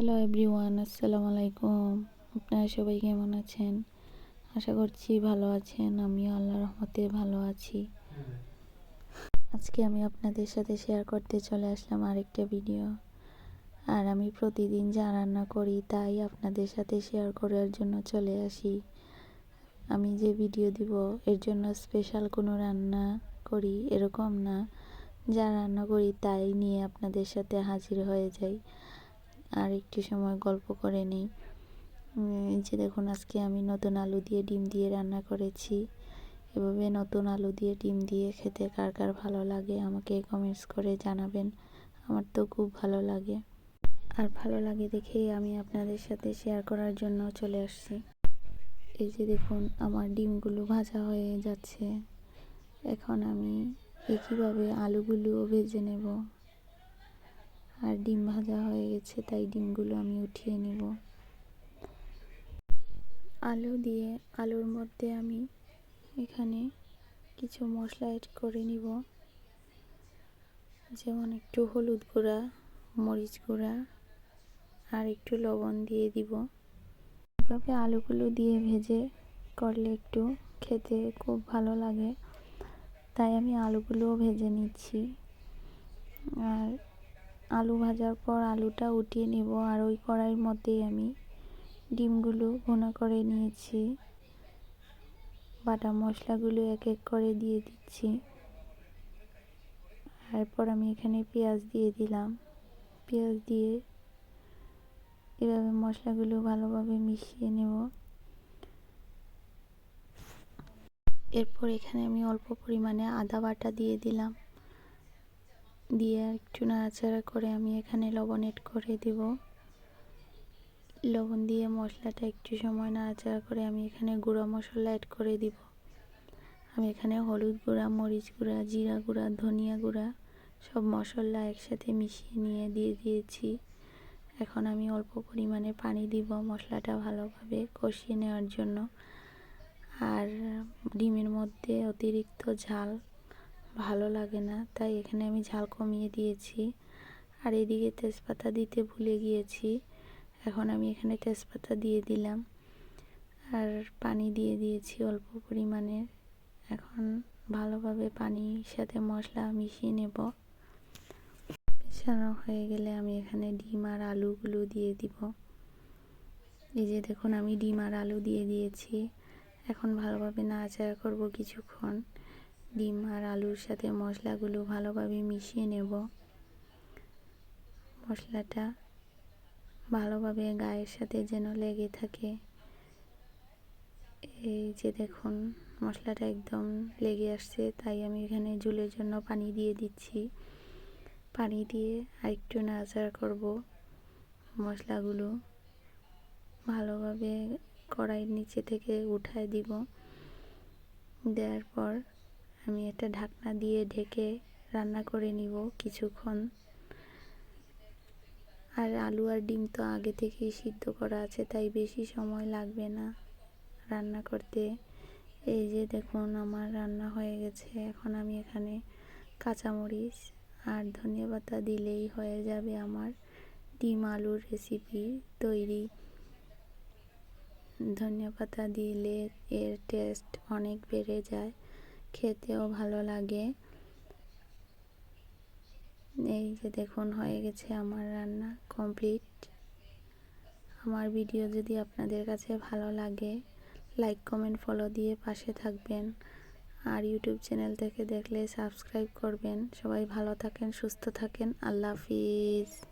Hello everyone আসসালামু আলাইকুম আপনারা সবাই কেমন আছেন? আশা করছি ভালো আছেন। আমিও আল্লাহ রহমতে ভালো আছি। আজকে আমি আপনাদের সাথে শেয়ার করতে চলে আসলাম আরেকটা ভিডিও আর আমি প্রতিদিন যা রান্না করি, তাই আপনাদের সাথে শেয়ার করার জন্য চলে আসি। আমি যে ভিডিও দিব, এর জন্য স্পেশাল কোনো রান্না করি এরকম না। যা রান্না করি, তাই নিয়ে আপনাদের সাথে হাজির হয়ে যাই। আর একটু সময় গল্প করে নিই। যে দেখুন, আজকে আমি নতুন আলু দিয়ে ডিম দিয়ে রান্না করেছি। এভাবে নতুন আলু দিয়ে ডিম দিয়ে খেতে কার কার ভালো লাগে আমাকে কমেন্টস করে জানাবেন। আমার তো খুব ভালো লাগে। আর ভালো লাগে দেখেই আমি আপনাদের সাথে শেয়ার করার জন্য চলে আসছি। এই যে দেখুন, আমার ডিমগুলো ভাজা হয়ে যাচ্ছে। এখন আমি একইভাবে আলুগুলোও ভেজে নেব? আর ডিম ভাজা হয়ে গেছে, তাই ডিমগুলো আমি উঠিয়ে নেব। আলু দিয়ে, আলুর মধ্যে আমি এখানে কিছু মশলা এড করে নিব। যেমন একটু হলুদ গুঁড়া, মরিচ গুঁড়া, আর একটু লবণ দিয়ে দিব। এভাবে আলুগুলো দিয়ে ভেজে করলে একটু খেতে খুব ভালো লাগে। তাই আমি আলুগুলোও ভেজে নিচ্ছি। আর আলু ভাজার পর আলুটা উঠিয়ে নেব আর ওই কড়াইয়ের মধ্যেই আমি ডিমগুলো ভুনা করে নিয়েছি। বাটা মশলাগুলো এক এক করে দিয়ে দিচ্ছি। এরপর আমি এখানে পেঁয়াজ দিয়ে দিলাম। পেঁয়াজ দিয়ে এভাবে মশলাগুলো ভালোভাবে মিশিয়ে নেব। এরপর এখানে আমি অল্প পরিমাণে আদা বাটা দিয়ে দিলাম। দিয়ে একটু নাড়াচাড়া করে আমি এখানে লবণ এড করে দেব। লবণ দিয়ে মশলাটা একটু সময় নাড়াচাড়া করে আমি এখানে গুঁড়া মশলা অ্যাড করে দিব। আমি এখানে হলুদ গুঁড়া, মরিচ গুঁড়া, জিরা গুঁড়া, ধনিয়া গুঁড়া সব মশলা একসাথে মিশিয়ে নিয়ে দিয়ে দিয়েছি। এখন আমি অল্প পরিমাণে পানি দিব মশলাটা ভালোভাবে কষিয়ে নেওয়ার জন্য। আর ডিমের মধ্যে অতিরিক্ত ঝাল ভালো লাগে না, তাই এখানে আমি ঝাল কমিয়ে দিয়েছি। আর এদিকে তেজপাতা দিতে ভুলে গিয়েছি, এখন আমি এখানে তেজপাতা দিয়ে দিলাম। আর পানি দিয়ে দিয়েছি অল্প পরিমাণে। এখন ভালোভাবে পানির সাথে মশলা মিশিয়ে নেব। মেশানো হয়ে গেলে আমি এখানে ডিম আর আলুগুলো দিয়ে দিব। এই যে দেখুন, আমি ডিম আর আলু দিয়ে দিয়েছি। এখন ভালোভাবে নাড়াচাড়া করব কিছুক্ষণ। ডিম আর আলুর সাথে মশলাগুলো ভালোভাবে মিশিয়ে নেব। মশলাটা ভালোভাবে গায়ের সাথে যেন লেগে থাকে। এই যে দেখুন, মশলাটা একদম লেগে আসছে, তাই আমি এখানে ঝুলের জন্য পানি দিয়ে দিচ্ছি। পানি দিয়ে আরেকটু নাড়াচাড়া করব মশলাগুলো। ভালোভাবে কড়াইয়ের নিচে থেকে উঠায় দিব। দেওয়ার পর আমি একটা ঢাকনা দিয়ে ঢেকে রান্না করে নিব কিছুক্ষণ। আর আলু আর ডিম তো আগে থেকেই সিদ্ধ করা আছে, তাই বেশি সময় লাগবে না রান্না করতে। এই যে দেখুন, আমার রান্না হয়ে গেছে। এখন আমি এখানে কাঁচামরিচ আর ধনিয়া পাতা দিলেই হয়ে যাবে আমার ডিম আলুর রেসিপি তৈরি। ধনিয়া পাতা দিলে এর টেস্ট অনেক বেড়ে যায়। খেতেও ভালো লাগে। এই যে দেখুন, হয়ে গেছে আমার রান্না কমপ্লিট আমার ভিডিও যদি আপনাদের কাছে ভালো লাগে লাইক কমেন্ট ফলো দিয়ে পাশে থাকবেন। আর ইউটিউব চ্যানেল থেকে দেখলে সাবস্ক্রাইব করবেন। সবাই ভালো থাকেন, সুস্থ থাকেন। আল্লাহ হাফিজ।